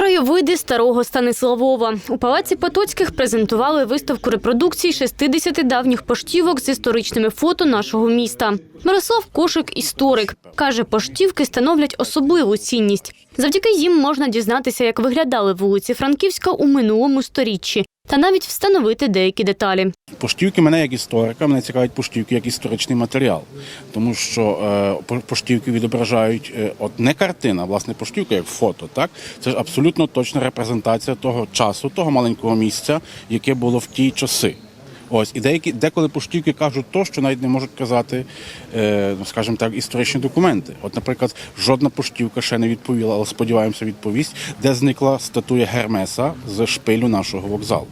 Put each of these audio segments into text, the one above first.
Краєвиди старого Станиславова у палаці Потоцьких презентували виставку репродукцій 60 давніх поштівок з історичними фото нашого міста. Мирослав Кошик історик каже, поштівки становлять особливу цінність. Завдяки їм можна дізнатися, як виглядали вулиці Франківська у минулому сторіччі, та навіть встановити деякі деталі. Поштівки мене як історика, мене цікавить поштівки як історичний матеріал, тому що е, по- поштівки відображають е, от не картина, а власне поштівка як фото. Так це ж абсолютно точна репрезентація того часу, того маленького місця, яке було в ті часи. Ось і деякі деколи поштівки кажуть то, що навіть не можуть казати, е, ну, скажімо так, історичні документи. От, наприклад, жодна поштівка ще не відповіла, але сподіваємося, відповість, де зникла статуя Гермеса з шпилю нашого вокзалу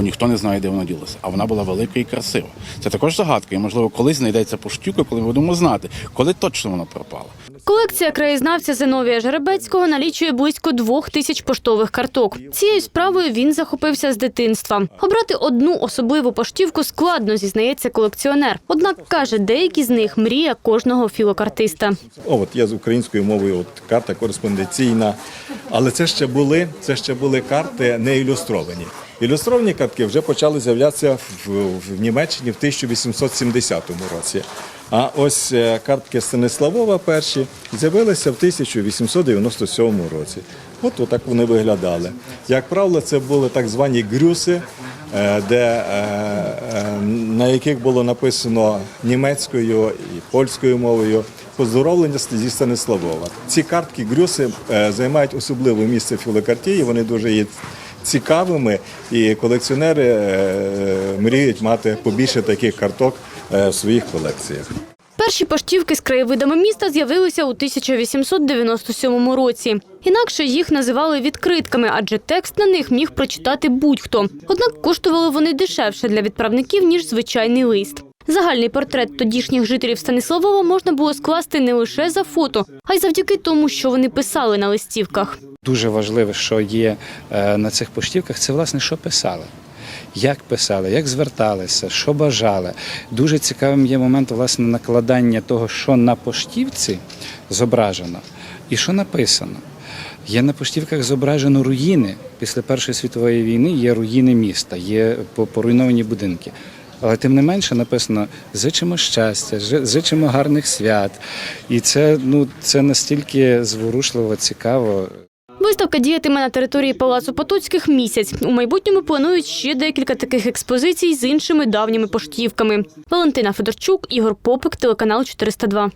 бо ніхто не знає, де вона ділася. А вона була велика і красива. Це також загадка, і можливо, колись знайдеться поштюка, коли ми будемо знати, коли точно вона пропала. Колекція краєзнавця Зиновія Жеребецького налічує близько двох тисяч поштових карток. Цією справою він захопився з дитинства. Обрати одну особливу поштівку складно, зізнається колекціонер. Однак каже, деякі з них мрія кожного філокартиста. О, от є з українською мовою от карта кореспонденційна. Але це ще були, це ще були карти не ілюстровані. Ілюстровані картки вже почали з'являтися в, в Німеччині в 1870 році. А ось е, картки Станиславова перші з'явилися в 1897 році. От отак вони виглядали. Як правило, це були так звані грюси, е, де, е, на яких було написано німецькою і польською мовою поздоровлення зі Станиславова. Ці картки грюси займають особливе місце в філокартії. Вони дуже є цікавими, і колекціонери е, мріють мати побільше таких карток е, в своїх колекціях. Перші поштівки з краєвидами міста з'явилися у 1897 році. Інакше їх називали відкритками, адже текст на них міг прочитати будь-хто. Однак коштували вони дешевше для відправників, ніж звичайний лист. Загальний портрет тодішніх жителів Станиславова можна було скласти не лише за фото, а й завдяки тому, що вони писали на листівках. Дуже важливе, що є е, на цих поштівках, це власне, що писали. Як писали, як зверталися, що бажали. Дуже цікавим є момент власне накладання того, що на поштівці зображено і що написано. Є на поштівках зображено руїни. Після Першої світової війни є руїни міста, є поруйновані будинки. Але тим не менше написано зичимо щастя, зичимо гарних свят. І це, ну, це настільки зворушливо, цікаво. Виставка діятиме на території Палацу Потоцьких місяць. У майбутньому планують ще декілька таких експозицій з іншими давніми поштівками. Валентина Федорчук, Ігор Попик, телеканал 402.